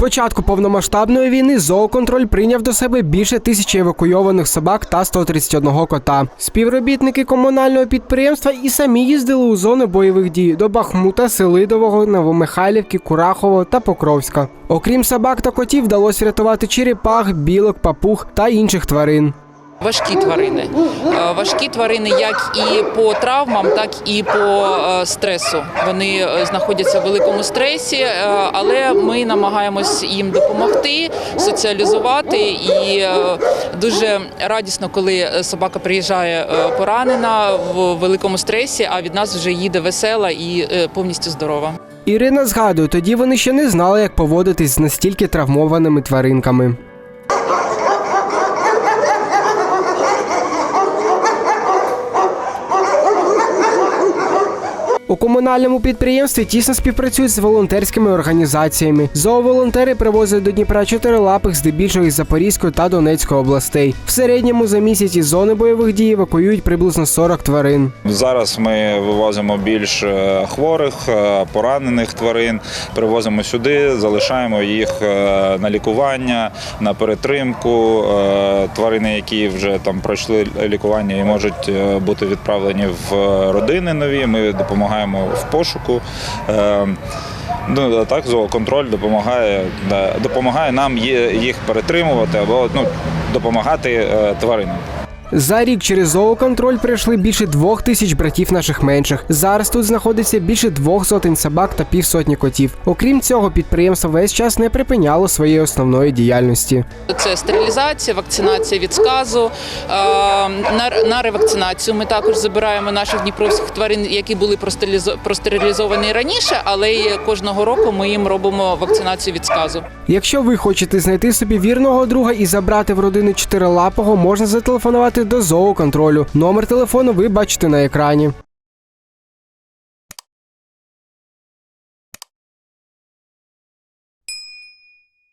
початку повномасштабної війни зооконтроль прийняв до себе більше тисячі евакуйованих собак та 131 кота. Співробітники комунального підприємства і самі їздили у зони бойових дій до Бахмута, Селидового, Новомихайлівки, Курахового та Покровська. Окрім собак та котів, вдалося рятувати черепах, білок, папуг та інших тварин. Важкі тварини. Е, Важкі тварини як і по травмам, так і по е, стресу. Вони е, знаходяться в великому стресі, але ми намагаємось їм допомогти, соціалізувати. І дуже радісно, коли собака приїжджає поранена в великому стресі, а від нас вже їде весела і повністю здорова. Ірина згадує, тоді вони ще не знали, як поводитись з настільки травмованими тваринками. У комунальному підприємстві тісно співпрацюють з волонтерськими організаціями. Зооволонтери привозять до Дніпра чотирилапих здебільшого із Запорізької та Донецької областей. В середньому за місяць із зони бойових дій евакуюють приблизно 40 тварин. Зараз ми вивозимо більш е, хворих, е, поранених тварин, привозимо сюди, залишаємо їх е, на лікування, на перетримку. Тварини, які вже там пройшли лікування і можуть бути відправлені в родини нові. Ми допомагаємо в пошуку. Е, Ну так зооконтроль допомагає, допомагає нам їх перетримувати або ну, допомагати е, тваринам. За рік через зооконтроль прийшли більше двох тисяч братів наших менших. Зараз тут знаходиться більше двох сотень собак та півсотні котів. Окрім цього, підприємство весь час не припиняло своєї основної діяльності. Це стерилізація, вакцинація від сказу. На, на ревакцинацію ми також забираємо наших дніпровських тварин, які були простерилізо- простерилізовані раніше, але й кожного року ми їм робимо вакцинацію від сказу. Якщо ви хочете знайти собі вірного друга і забрати в родину чотирилапого, можна зателефонувати до зооконтролю. Номер телефону ви бачите на екрані.